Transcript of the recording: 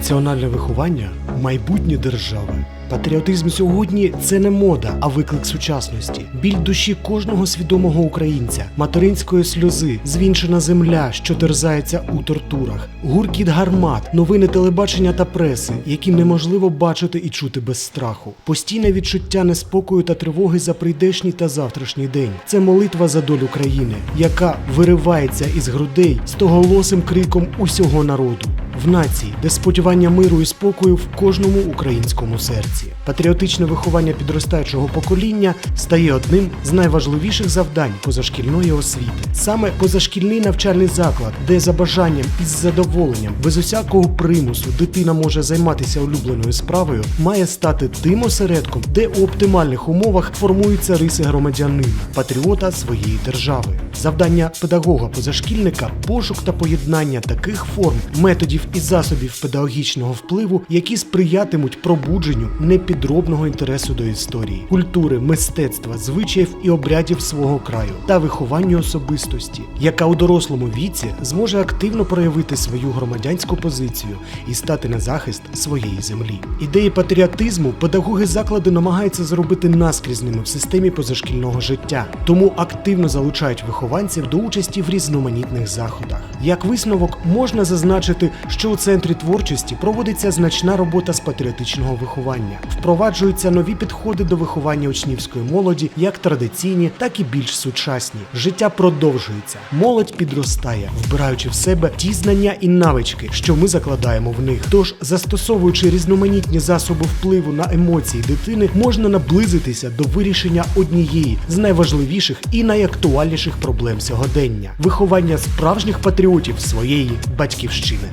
Національне виховання майбутнє держави. Патріотизм сьогодні це не мода, а виклик сучасності. Біль душі кожного свідомого українця, материнської сльози, звінчена земля, що терзається у тортурах, гуркіт гармат, новини телебачення та преси, які неможливо бачити і чути без страху. Постійне відчуття неспокою та тривоги за прийдешній та завтрашній день. Це молитва за долю країни, яка виривається із грудей стоголосим криком усього народу в нації, де сподівання миру і спокою в кожному українському серці. Патріотичне виховання підростаючого покоління стає одним з найважливіших завдань позашкільної освіти. Саме позашкільний навчальний заклад, де за бажанням і з задоволенням, без усякого примусу дитина може займатися улюбленою справою, має стати тим осередком, де у оптимальних умовах формуються риси громадянина, патріота своєї держави. Завдання педагога-позашкільника пошук та поєднання таких форм, методів і засобів педагогічного впливу, які сприятимуть пробудженню непідробного інтересу до історії, культури, мистецтва, звичаїв і обрядів свого краю та вихованню особистості, яка у дорослому віці зможе активно проявити свою громадянську позицію і стати на захист своєї землі. Ідеї патріотизму педагоги закладу намагаються зробити наскрізними в системі позашкільного життя, тому активно залучають вихованців до участі в різноманітних заходах. Як висновок можна зазначити, що у центрі творчості проводиться значна робота з патріотичного виховання, впроваджуються нові підходи до виховання учнівської молоді, як традиційні, так і більш сучасні. Життя продовжується, молодь підростає, вбираючи в себе ті знання і навички, що ми закладаємо в них. Тож, застосовуючи різноманітні засоби впливу на емоції дитини, можна наблизитися до вирішення однієї з найважливіших і найактуальніших проблем сьогодення виховання справжніх патріотів своєї батьківщини.